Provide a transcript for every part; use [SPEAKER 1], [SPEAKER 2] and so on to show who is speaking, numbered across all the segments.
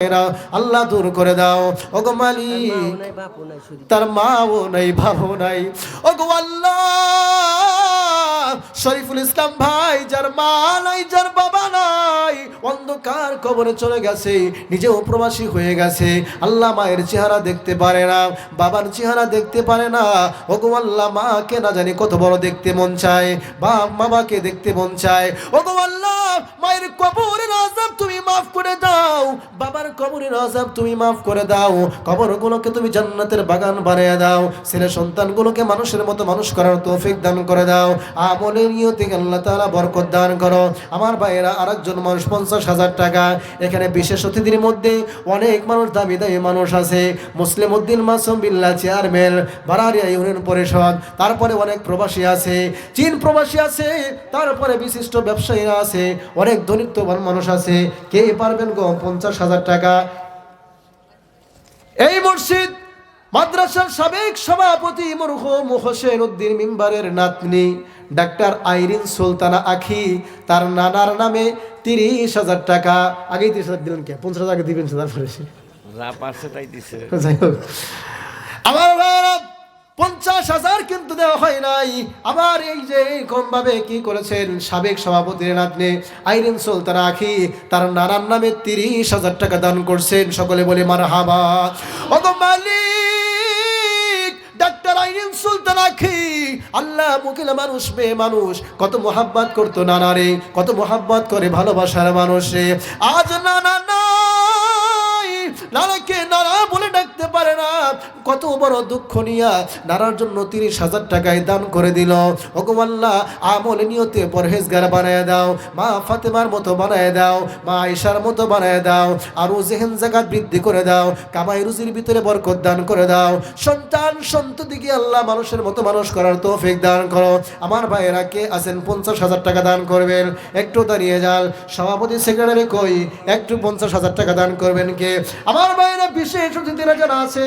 [SPEAKER 1] এরা আল্লাহ দূর করে দাও। ওগো মালিক তার মাও নাই ভাবও নাই ওগো আল্লাহ শরীফুল ইসলাম ভাই যার মা নাই যার বাবা নাই অন্ধকার কবরে চলে গেছে নিজেও প্রবাসী হয়ে গেছে। আল্লাহ মায়ের চেহারা দেখতে পারে না বাবার চেহারা দেখতে পারে না। ওগো আল্লাহ মাকে না জানি কত বড় দেখতে মন চায় বাপ বাবাকে দেখতে মন চায়। ওগো আল্লাহ মায়ের কবরের আজাব তুমি মাফ করে কবরের আজাব তুমি মাফ করে দাও। কবরগুলোকে তুমি জান্নাতের বাগান বানিয়ে দাও। ছেলে সন্তানগুলোকে মানুষের মতো মানুষ করার তৌফিক দান করে দাও। আমলের নিয়তে আল্লাহ তাআলা বরকত দান করো। আমার ভাইয়েরা, আরেকজন মানুষ পঞ্চাশ হাজার টাকা। এখানে বিশেষ অতিথির মধ্যে অনেক মানুষ দামি দামি মানুষ আছে। মুসলিম উদ্দিন মাসুম বিল্লা চেয়ারম্যান, বারারিয়া ইউনিয়ন পরিষদ, তারপরে অনেক প্রবাসী আছে। চীন প্রবাসী আছে, তারপরে বিশিষ্ট ব্যবসায়ীরা আছে। অনেক দরিদ্রবান মানুষ আছে। কে পারবেন গো পঞ্চাশ হাজার টাকা? এই মসজিদ মাদ্রাসার সাবেক সভাপতি মরহুম হোসেন উদ্দিন মিম্বারের নাতনি ডাক্তার আইরিন সুলতানা আখি তার নানার নামে তিরিশ হাজার টাকা। আগেই তিরিশ হাজার দিলেন কে? পঞ্চাশ হাজার আগে দিবেন তারপরে।
[SPEAKER 2] যা পারছে তাই দিছে।
[SPEAKER 1] যাই হোক। দেওয়া হয় নাই। আবার এই যে কম ভাবে কি করেছেন সাবেক সভাপতির নাতনি আইরিন সুলতানা আখি, তার নানার নামে তিরিশ হাজার টাকা দান করছেন। সকলে বলে মার হাবা আল্লাহ মুকিল মানুষ, মেয়ে মানুষ, কত মোহাব্বত করতো নানারে, কত মোহাব্বত করে ভালোবাসার মানুষে। আজ নানা কত বড় দুঃখ নিয়া নানার জন্য তিরিশ হাজার টাকায় দান করে দিল। ওগোমাল্লাহ আমল নিয়তে পরহেজগার বানায় দাও, মা ফাতেমার মতো বানায় দাও, মা আয়েশার মতো বানায় দাও, আরও জেহেন জাকাত বৃদ্ধি করে দাও, কামাই রুজির ভিতরে বরকত দান করে দাও। সন্তান সন্ততিকে আল্লাহ মানুষের মতো মানুষ করার তৌফিক দান করো। আমার ভাইয়েরা কে আছেন, পঞ্চাশ হাজার টাকা দান করবেন। একটু দাঁড়িয়ে যান। সভাপতি সেক্রেটারি কই? একটু পঞ্চাশ হাজার টাকা দান করবেন কে? আমার ভাইয়েরা বিশেষ অতিথিরা যারা আছে,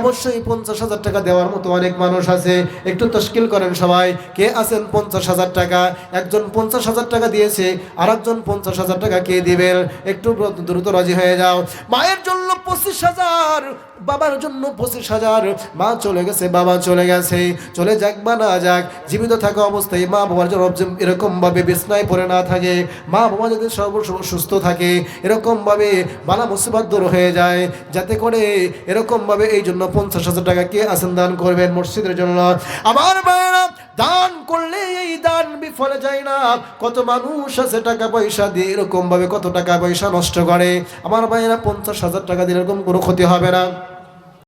[SPEAKER 1] অবশ্যই পঞ্চাশ হাজার টাকা দেওয়ার মতো অনেক মানুষ আছে। একটু তশকিল করেন সবাই, কে আছেন পঞ্চাশ হাজার টাকা? একজন পঞ্চাশ হাজার টাকা দিয়েছে আর একজন পঞ্চাশ হাজার টাকা কে দিবেন একটু দ্রুত রাজি হয়ে যাও। মায়ের জন্য পঁচিশ হাজার, বাবার জন্য পঁচিশ হাজার। মা চলে গেছে, বাবা চলে গেছে। চলে যাক বা না যাক, জীবিত থাকা অবস্থায় মা বাবার জন্য এরকম ভাবে বিছনায় পড়ে না থাকে। মা বাবা যদি সর্বসময় সুস্থ থাকে এরকম ভাবে বালা মুসিবত দূর হয়ে যায়। যাতে করে এরকম ভাবে এই জন্য পঞ্চাশ হাজার টাকা কে আসেন দান করবেন মসজিদের জন্য আমার ভাইয়েরা, দান করলে এই দান বিফলে যায় না। কত মানুষ আছে টাকা পয়সা দিয়ে এরকম ভাবে কত টাকা পয়সা নষ্ট করে। আমার ভাইয়েরা, পঞ্চাশ হাজার টাকা দিয়ে এরকম কোনো ক্ষতি হবে না।